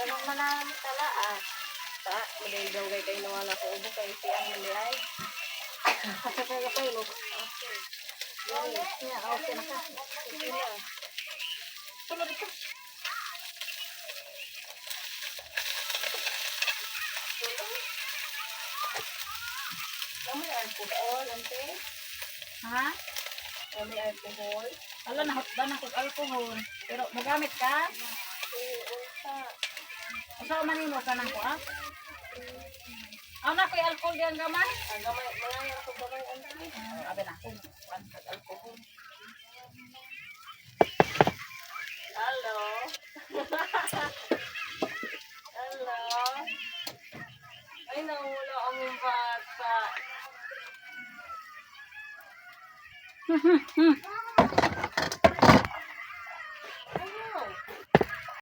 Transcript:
Ganun man ang tala ah. Ta, maday daw kay kayo nawala ko ubo kay siyang mandiay. Kasi kaya kayo no. Okay. Yeah, okay na ka. Okay na. Tulad ito. May alcohol, ante. Ha? May alcohol. Ala, nahotdan ako sa alcohol. Pero magamit ka? Sa. Usa man nimo tanang ko ah. Aw na koy alcohol diyan gamay. Ang gamay malay ako gamay ang gamay. Abi na kun kan alcohol. Hello. Hello. Ay nawala ang bata.